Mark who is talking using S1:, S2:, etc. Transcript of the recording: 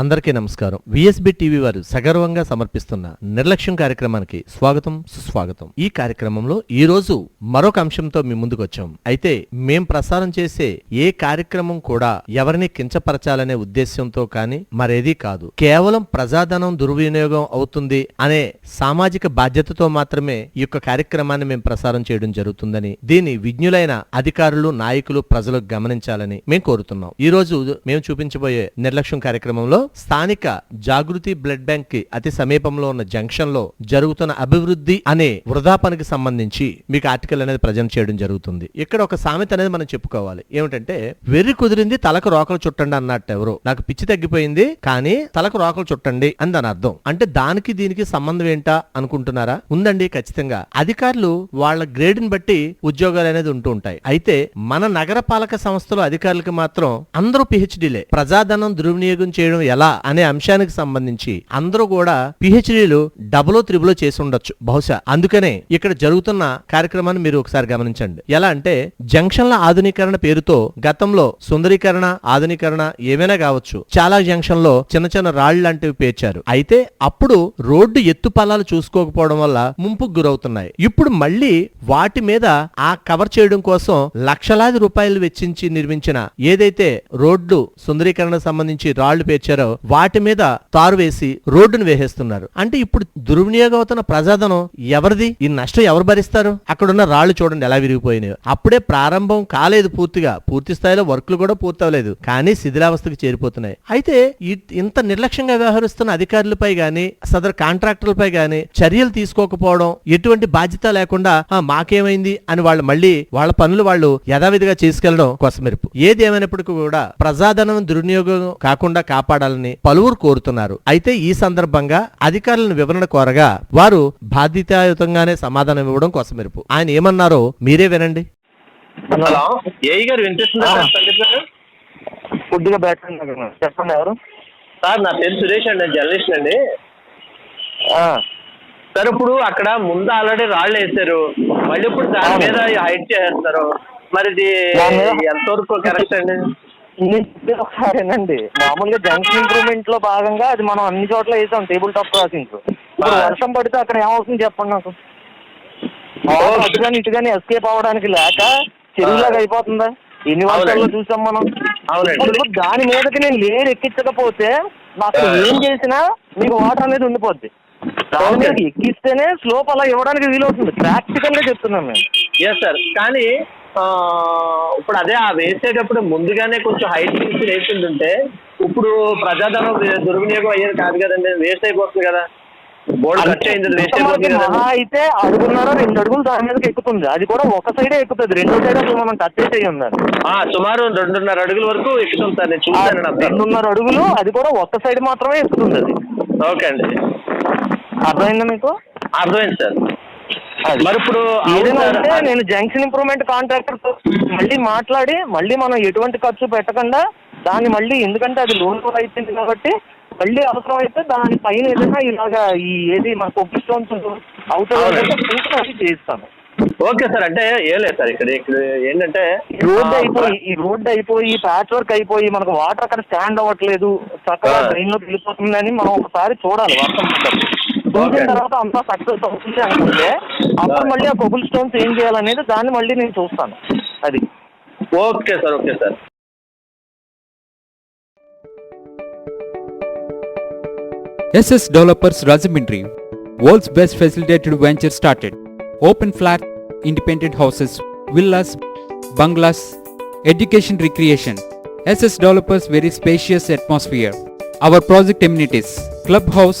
S1: అందరికీ నమస్కారం. VSB TV వారు సగర్వంగా సమర్పిస్తున్న నిర్లక్ష్యం కార్యక్రమానికి స్వాగతం సుస్వాగతం. ఈ కార్యక్రమంలో ఈ రోజు మరొక అంశంతో మీ ముందుకు వచ్చాం అయితే మేం ప్రసారం చేసే ఏ కార్యక్రమం కూడా ఎవరిని కించపరచాలనే ఉద్దేశ్యంతో కానీ మరేదీ కాదు. కేవలం ప్రజాధనం దుర్వినియోగం అవుతుంది అనే సామాజిక బాధ్యతతో మాత్రమే ఈ యొక్క కార్యక్రమాన్ని మేము ప్రసారం చేయడం జరుగుతుందని దీన్ని విజ్ఞులైన అధికారులు నాయకులు ప్రజలు గమనించాలని మేము కోరుతున్నాం. ఈ రోజు మేము చూపించబోయే నిర్లక్ష్యం కార్యక్రమంలో స్థానిక జాగృతి బ్లడ్ బ్యాంక్కి అతి సమీపంలో ఉన్న జంక్షన్లో జరుగుతున్న అభివృద్ధి అనే వృధా పనికి సంబంధించి మీకు ఆర్టికల్ అనేది ప్రజెంట్ చేయడం జరుగుతుంది. ఇక్కడ ఒక సామెత అనేది మనం చెప్పుకోవాలి. ఏమిటంటే వెర్రి కుదిరింది తలకు రోకలు చుట్టండి అన్నట్టు ఎవరు. నాకు పిచ్చి తగ్గిపోయింది కానీ తలకు రోకలు చుట్టండి అని దాని అర్థం. అంటే దానికి దీనికి సంబంధం ఏంటా అనుకుంటున్నారా? ఉందండి ఖచ్చితంగా. అధికారులు వాళ్ళ గ్రేడ్ని బట్టి ఉద్యోగాలు అనేది ఉంటూ ఉంటాయి. అయితే మన నగరపాలక సంస్థలు సంస్థలో అధికారులకు మాత్రం అందరూ పిహెచ్డీలే. ప్రజాధనం దుర్వినియోగం చేయడం ఎలా అనే అంశానికి సంబంధించి అందరూ కూడా పిహెచ్డీలు డబుల్ త్రిబుల్ చేసి ఉండొచ్చు బహుశా. అందుకనే ఇక్కడ జరుగుతున్న కార్యక్రమాన్ని మీరు ఒకసారి గమనించండి. ఎలా అంటే జంక్షన్ల ఆధునీకరణ పేరుతో గతంలో సుందరీకరణ ఆధునీకరణ ఏమైనా కావచ్చు. చాలా జంక్షన్లో చిన్న చిన్న రాళ్ళు లాంటివి పేర్చారు. అయితే అప్పుడు రోడ్డు ఎత్తు పల్లాలు చూసుకోకపోవడం వల్ల ముంపుకు గురవుతున్నాయి. ఇప్పుడు మళ్ళీ వాటి మీద ఆ కవర్ చేయడం కోసం లక్షలాది రూపాయలు వెచ్చించి నిర్మించిన ఏదైతే రోడ్డు సుందరీకరణ సంబంధించి రాళ్ళు పేర్చారో వాటి మీద తారు వేసి రోడ్డును వేసేస్తున్నారు. అంటే ఇప్పుడు దుర్వినియోగం అవుతున్న ప్రజాధనం ఎవరిది? ఈ నష్టం ఎవరు భరిస్తారు? అక్కడున్న రాళ్ళు చూడండి ఎలా విరిగిపోయినాయో. అప్పుడే ప్రారంభం కాలేదు పూర్తిగా. పూర్తి స్థాయిలో వర్క్లు కూడా పూర్తి అవ్వలేదు కానీ శిథిలావస్థకు చేరిపోతున్నాయి. అయితే ఇంత నిర్లక్ష్యంగా వ్యవహరిస్తున్న అధికారులపై గాని సదరు కాంట్రాక్టర్లపై గాని చర్యలు తీసుకోకపోవడం ఎటువంటి బాధ్యత లేకుండా మాకేమైంది? అని వాళ్ళు మళ్ళీ వాళ్ళ పనులు వాళ్ళు యథావిధిగా చేసుకెళ్ళడం కొసమెరుపు. ఏది ఏమైనప్పటికీ కూడా ప్రజాధనం దుర్వినియోగం కాకుండా కాపాడాలని పలువురు కోరుతున్నారు. అయితే ఈ సందర్భంగా అధికారులను వివరణ కోరగా వారు బాధ్యతాయుతంగానే సమాధానం ఇవ్వడం కొసమెరుపు ఆయన ఏమన్నారో మీరే వినండి.
S2: హలో. ఏఈ గారు
S3: కొద్దిగా ఉంది. చెప్పండి ఎవరు?
S2: సార్ నా పేరు సురేష్ అండి జర్నలిస్ట్ అండి.
S3: ఆ,
S2: సార్ ఇప్పుడు అక్కడ ముందు ఆల్రెడీ రాళ్ళు వేసారు మళ్ళీ ఇప్పుడు దాని. మీద హైట్ చేస్తారు మరి ఇది ఎంతవరకు కరెక్ట్ అండి?
S3: నేను చెప్పేది ఒకసారేనండి. మామూలుగా జంక్షన్ ఇంప్రూవ్మెంట్లో భాగంగా అది మనం అన్ని చోట్ల వేసాం టేబుల్ టాప్ క్రాసింగ్స్ ఇప్పుడు
S2: ఆ.
S3: వర్షం పడితే అక్కడ ఏమవుతుంది చెప్పండి నాకు? అటు కానీ ఇటు కానీ ఎస్కేప్ అవ్వడానికి లేక చెరువులాగా అయిపోతుందా? ఎన్ని వర్షాల్లో. చూసాం మనం. ఇప్పుడు దాని మీదకి నేను లేరు ఎక్కించకపోతే నాకు. ఏం చేసినా మీకు వాటర్ అనేది ఉండిపోద్ది. దాని మీద. ఎక్కిస్తేనే స్లోప్ అలా ఇవ్వడానికి వీలవుతుంది. ప్రాక్టికల్గా చెప్తున్నాను నేను.
S2: ఎస్ సార్ కానీ ఇప్పుడు అదే ఆ వేసేటప్పుడు ముందుగానే కొంచెం హైట్ తీసి వేసిందంటే ఇప్పుడు ప్రజాధనం దుర్వినియోగం అయ్యేది కాదు కదండి వేస్ట్ అయిపోతుంది కదా.
S3: అయితే అడుగున్నారో రెండు అడుగులు దాని మీదకి ఎక్కుతుంది. అది కూడా ఒక సైడే ఎక్కుతుంది. రెండో సైడ్ అసలు మనం టచ్ చేసి ఉండాలి.
S2: ఆ, సుమారు రెండున్నర అడుగుల వరకు ఎక్కుతాం సార్ నేను అప్పుడు
S3: రెండున్నర అడుగులు అది కూడా ఒక సైడ్ మాత్రమే ఎక్కుతుంది అది.
S2: ఓకే అండి.
S3: అర్థమైందా మీకు?
S2: అర్థమైంది సార్. మరి ఇప్పుడు
S3: ఏదైనా నేను జంక్షన్ ఇంప్రూవ్మెంట్ కాంట్రాక్టర్తో మళ్ళీ మాట్లాడి మళ్ళీ మనం ఎటువంటి ఖర్చు పెట్టకుండా దాన్ని మళ్ళీ ఎందుకంటే అది లోన్ కూడా అయిపోయింది కాబట్టి మళ్ళీ అవసరం అయితే దాని పైన ఏదైనా ఇలాగా ఈ ఏది మన కొబ్బరి స్టోన్స్ అవుతుంది చేస్తాను.
S2: ఓకే సార్ అంటే ఏం లేదు సార్ ఇక్కడ ఇక్కడ ఏంటంటే
S3: రోడ్ అయిపోయి ఈ రోడ్ అయిపోయి ప్యాచ్ వర్క్ అయిపోయి మనకు వాటర్ అక్కడ స్టాండ్ అవ్వట్లేదు చక్కగా
S2: ఆ.
S3: డ్రైన్లోకి వెళ్ళిపోతుందని మనం ఒకసారి చూడాలి వర్షం
S2: ఓకే.
S3: తర్వాత అంతా సక్సెస్ అవుతుంది అనుకుంటే అప్పుడు
S2: ఆ.
S3: మళ్ళీ ఆ కొబుల్ స్టోన్స్ ఏం చేయాలనేది దాన్ని మళ్ళీ నేను చూస్తాను అది
S2: okay sir okay sir
S4: SS Developers Rajamindri, world's best facilitated venture started. Open flat, independent houses, villas, bungalows, education recreation. SS Developers very spacious atmosphere. Our project amenities, clubhouse,